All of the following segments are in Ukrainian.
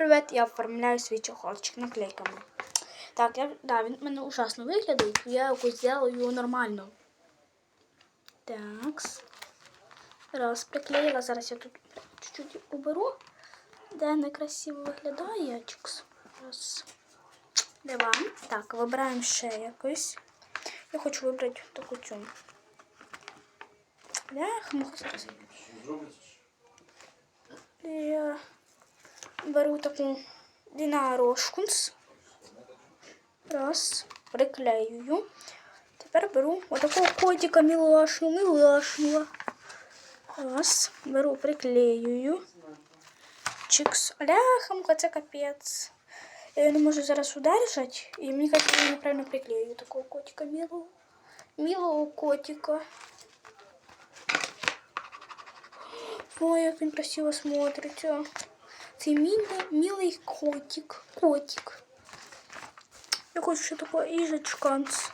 привіт! Я оформляю свій чохолчик наклейками. Так, я, да, він в мене ужасно виглядає, я якось зробила його нормально. Так. Раз, приклеїла. Зараз я тут чуть-чуть уберу. Де некрасиво виглядає. Чикс. Раз. Два. Так, вибираємо ще якось. Я хочу вибрати таку цю. Бляха, муха беру таку динарожкунс. Раз. Приклеюю. Тепер беру отакого котика милашну, милашного. Раз. Беру, приклеюю. Чикс. Ляхамка, це капець. Я його не можу зараз удержати. І мені кажется, я неправильно приклею такого котика милого. Милого котика. Ой, як він красиво смотриться. Це милий, милий котик. Котик. Я хочу ще такого їжачканц.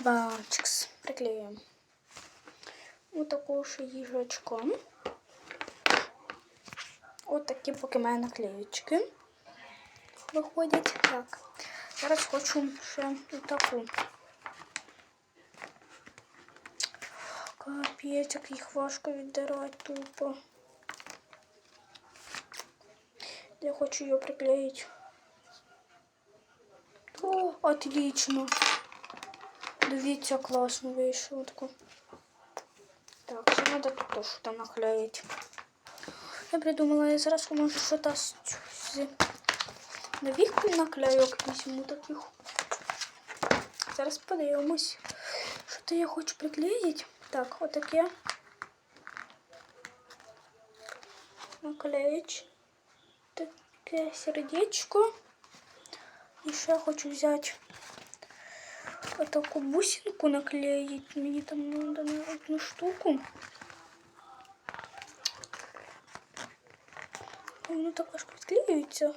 Бачикс. Приклеюємо. Ось такого ще їжачка. Ось такі поки мене наклеєчки виходять. Так. Зараз хочу ще і таку. Як їх важко віддирати тупо. Я хочу ее приклеить. О, отлично. Дивіться, класно вийшло. Так, ще треба тут теж там наклеїти. Я придумала, я зараз можу щось з нових наклейок візьму таких. Зараз подивимось. Що то я хочу приклеїти. Так, отаке. Наклеїч. Таке сердечко. І ще хочу взяти отаку бусинку наклеїти. Мені там надо на одну штуку. Воно так важко відклеюється,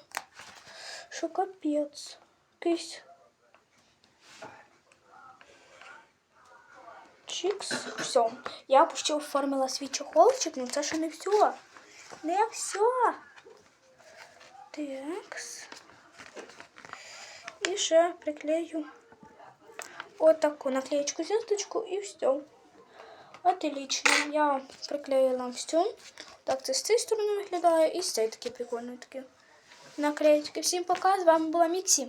що капець. Якийсь Чикс. Все. Я почти оформила свій чохолчик, ну це ще не все. Не все. Такс. І ще приклею вот таку наклеечку звездочку і все. Отлично. Я приклеїла все. Так, це з цієї сторони виглядає і з цієї такі прикольні такі наклеєчки. Всім пока. З вами була Міксі.